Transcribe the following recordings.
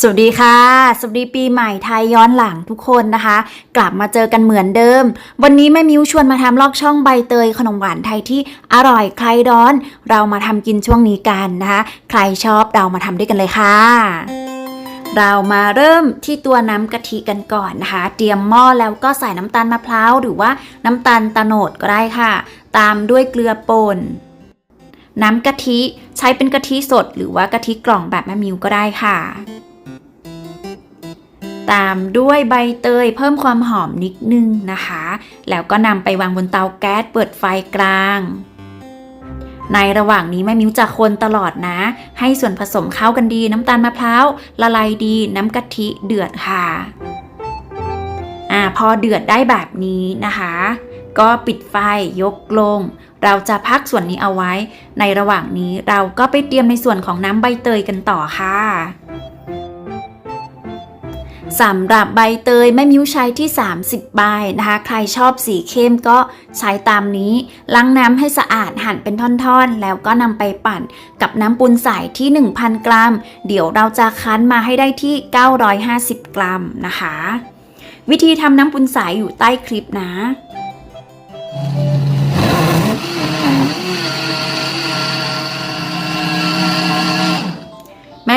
สวัสดีค่ะ สวัสดีปีใหม่ไทยย้อนหลังทุกคนนะคะ กลับมาเจอกันเหมือนเดิม วันนี้แม่มิวชวนมาทำลอกช่องใบเตยขนมหวานไทยที่อร่อยใครร้อน เรามาทำกินช่วงนี้กันนะคะ ใครชอบเรามาทำด้วยกันเลยค่ะเรามาเริ่มที่ตัวน้ำกะทิกันก่อนนะคะ เตรียมหม้อแล้วก็ใส่น้ำตาลมะพร้าวหรือว่าน้ำตาลตะโนดก็ได้ค่ะ ตามด้วยเกลือป่นน้ำกะทิใช้เป็นกะทิสดหรือว่ากะทิกล่องแบบแม่มิวก็ได้ค่ะ ตามด้วยใบเตยเพิ่มความหอมนิดนึงนะคะ แล้วก็นำไปวางบนเตาแก๊สเปิดไฟกลาง ในระหว่างนี้แม่มิ้วจะคนตลอดนะ ให้ส่วนผสมเข้ากันดีน้ำตาลมะพร้าวละลายดีน้ำกะทิเดือดค่ะอ่าพอเดือดได้แบบนี้นะคะ ก็ปิดไฟยกลง เราจะพักส่วนนี้เอาไว้ ในระหว่างนี้เราก็ไปเตรียมในส่วนของน้ำใบเตยกันต่อค่ะ สำหรับใบเตยแม่มิ้วใช้ที่ 30 ใบนะคะ ใครชอบสีเข้มก็ใช้ตามนี้ ล้างน้ำให้สะอาดหั่นเป็นท่อนๆ แล้วก็นำไปปั่นกับน้ำปูนใสที่ 1,000 กรัม เดี๋ยวเราจะคั้นมาให้ได้ที่ 950 กรัมนะคะ วิธีทำน้ำปูนใสอยู่ใต้คลิปนะ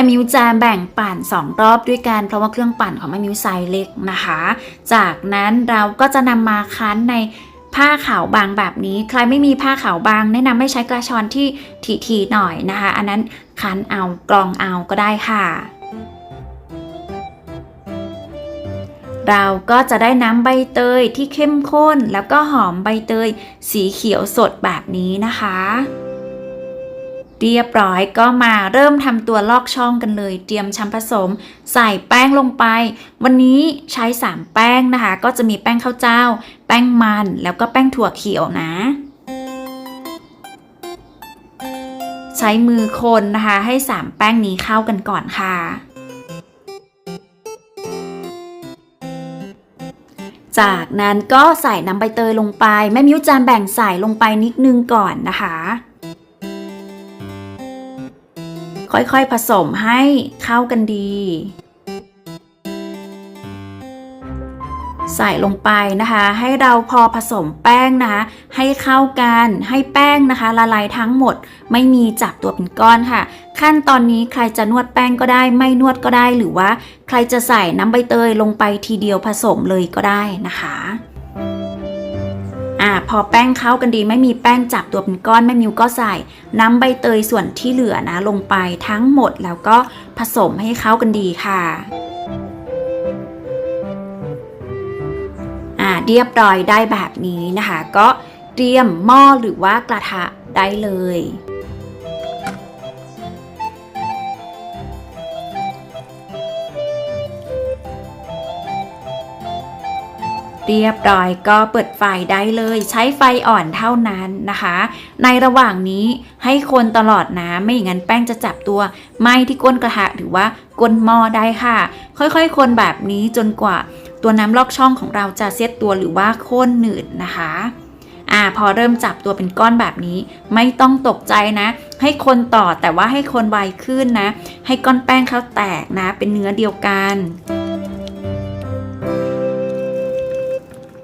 ม่มิวจะแบ่งปั่น 2 รอบด้วยกัน เพราะว่าเครื่องปั่นของแม่มิวไซส์เล็กนะคะ จากนั้นเราก็จะนำมาคั้นในผ้าขาวบางแบบนี้ ใครไม่มีผ้าขาวบาง แนะนำให้ใช้กระชอนที่ถี่ๆหน่อยนะคะ อันนั้นคั้นเอากรองเอาก็ได้ค่ะเราก็จะได้น้ำใบเตยที่เข้มข้น แล้วก็หอมใบเตยสีเขียวสดแบบนี้นะคะ เรียบร้อยก็มาเริ่มทำตัวลอกช่องกันเลย เตรียมช้ำผสม ใส่แป้งลงไป วันนี้ใช้ 3 แป้งนะคะ ก็จะมีแป้งข้าวเจ้า แป้งมันแล้วก็แป้งถั่วเขียวนะ ใช้มือคนนะคะ ให้ 3 แป้งนี้เข้ากันก่อนค่ะจากนั้นก็ใส่น้ำใบเตยลงไป แม่มิ้วจานแบ่งใส่ลงไปนิดนึงก่อนนะคะ ค่อยๆผสมให้เข้ากันดี ใส่ลงไปนะคะ ให้เราพอผสมแป้งนะคะให้เข้ากันให้แป้งนะคะ ละลายทั้งหมด ไม่มีจับตัวเป็นก้อนค่ะ ขั้นตอนนี้ใครจะนวดแป้งก็ได้ ไม่นวดก็ได้หรือว่า ใครจะใส่น้ำใบเตยลงไปทีเดียวผสมเลยก็ได้นะคะ พอแป้งเข้ากันดีไม่มีแป้งจับตัวเป็นก้อนแม่มิวก็ใส่น้ำใบเตยส่วนที่เหลือนะลงไปทั้งหมดแล้วก็ผสมให้เข้ากันดีค่ะอ่าเรียบร้อยได้แบบนี้นะคะ ก็เตรียมหม้อหรือว่ากระทะได้เลย เรียบร้อยก็เปิดไฟได้เลยใช้ไฟอ่อนเท่านั้นนะคะ ในระหว่างนี้ให้คนตลอดนะไม่อย่างนั้นแป้งจะจับตัวไหม้ที่ก้นกระทะหรือว่าก้นหม้อได้ค่ะ ค่อยๆ คนแบบนี้จนกว่าตัวน้ำลอกช่องของเราจะเซตตัวหรือว่าข้นหนืดนะคะอ่าพอเริ่มจับตัวเป็นก้อนแบบนี้ ไม่ต้องตกใจนะ ให้คนต่อแต่ว่าให้คนไวขึ้นนะ ให้ก้อนแป้งเขาแตกนะ เป็นเนื้อเดียวกัน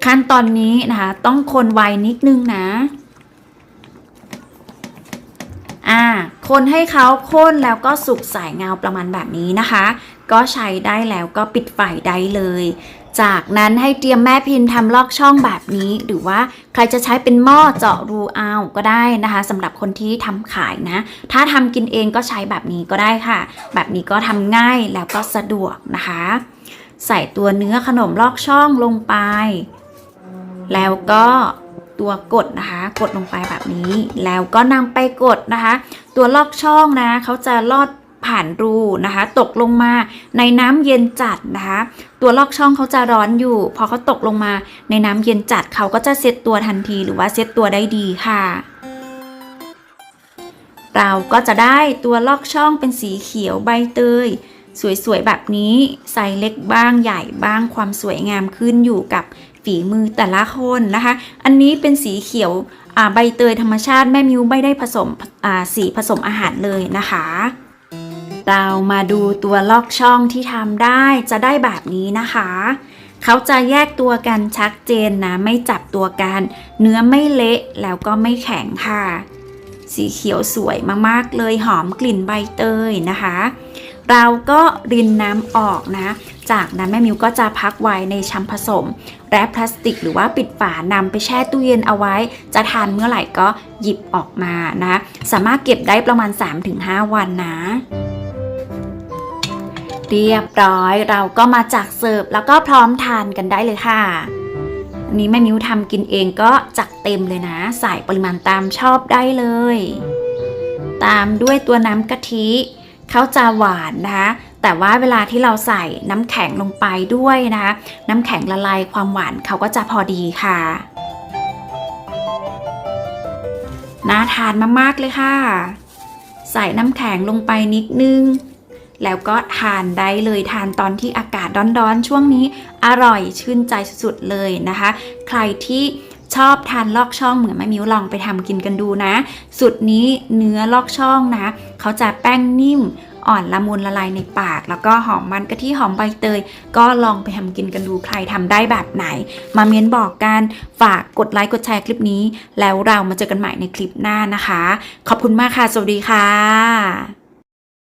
ขั้นตอนนี้นะคะ ต้องคนไวนิดนึงนะ อ่า คนให้เขาข้นแล้วก็สุกใสเงาประมาณแบบนี้นะคะ ก็ใช้ได้แล้วก็ปิดไฟได้เลย จากนั้นให้เตรียมแม่พิมพ์ทำลอกช่องแบบนี้ หรือว่าใครจะใช้เป็นหม้อเจาะรูเอาก็ได้นะคะสำหรับคนที่ทำขายนะ ถ้าทำกินเองก็ใช้แบบนี้ก็ได้ค่ะ แบบนี้ก็ทำง่ายแล้วก็สะดวกนะคะใส่ตัวเนื้อขนมลอกช่องลงไป แล้วก็ตัวกดนะคะ กดลงไปแบบนี้ แล้วก็นำไปกดนะคะ ตัวลอกช่องนะเขาจะลอดผ่านรูนะคะ ตกลงมาในน้ำเย็นจัดนะคะ ตัวลอกช่องเขาจะร้อนอยู่ พอเขาตกลงมาในน้ำเย็นจัดเขาก็จะเซตตัวทันทีหรือว่าเซตตัวได้ดีค่ะ เราก็จะได้ตัวลอกช่องเป็นสีเขียวใบเตย สวยๆแบบนี้ไซส์เล็กบ้างใหญ่บ้างความสวยงามขึ้นอยู่กับ ฝีมือแต่ละคนนะคะ อันนี้เป็นสีเขียวใบเตยธรรมชาติแม่มิวไม่ได้ผสมสีผสมอาหารเลยนะคะ เรามาดูตัวลอกช่องที่ทำได้จะได้แบบนี้นะคะเขาจะแยกตัวกันชัดเจนนะ ไม่จับตัวกัน เนื้อไม่เละแล้วก็ไม่แข็งค่ะ สีเขียวสวยมากๆเลยหอมกลิ่นใบเตยนะคะ เราก็รินน้ำออกนะ จากนั้นแม่มิวก็จะพักไว้ในชั้นผสม แรปพลาสติกหรือว่าปิดฝานำไปแช่ตู้เย็นเอาไว้ จะทานเมื่อไหร่ก็หยิบออกมานะ สามารถเก็บได้ประมาณ 3-5 วันนะเรียบร้อยเราก็มาจักเสิร์ฟแล้วก็พร้อมทานกันได้เลยค่ะอันนี้แม่มิวทำกินเองก็จักเต็มเลยนะ ใส่ปริมาณตามชอบได้เลย ตามด้วยตัวน้ำกะทิเขาจะหวานนะคะ แต่ว่าเวลาที่เราใส่น้ำแข็งลงไปด้วยนะคะ น้ำแข็งละลายความหวานเขาก็จะพอดีค่ะน่าทานมากๆเลยค่ะ ใส่น้ำแข็งลงไปนิดนึง แล้วก็ทานได้เลยทานตอนที่อากาศร้อนๆ ช่วงนี้อร่อยชื่นใจสุดๆเลยนะคะ ใครที่ชอบทานลอกช่องเหมือนแม่มิวลองไปทำกินกันดูนะ สุดนี้เนื้อลอกช่องนะ เขาจะแป้งนิ่ม อ่อนละมุนละลายในปาก แล้วก็หอมมันกะทิหอมใบเตย ก็ลองไปทำกินกันดูใครทำได้แบบไหน มาเม้นบอกกันฝากกดไลค์กดแชร์คลิปนี้ แล้วเรามาเจอกันใหม่ในคลิปหน้านะคะ ขอบคุณมากค่ะ สวัสดีค่ะ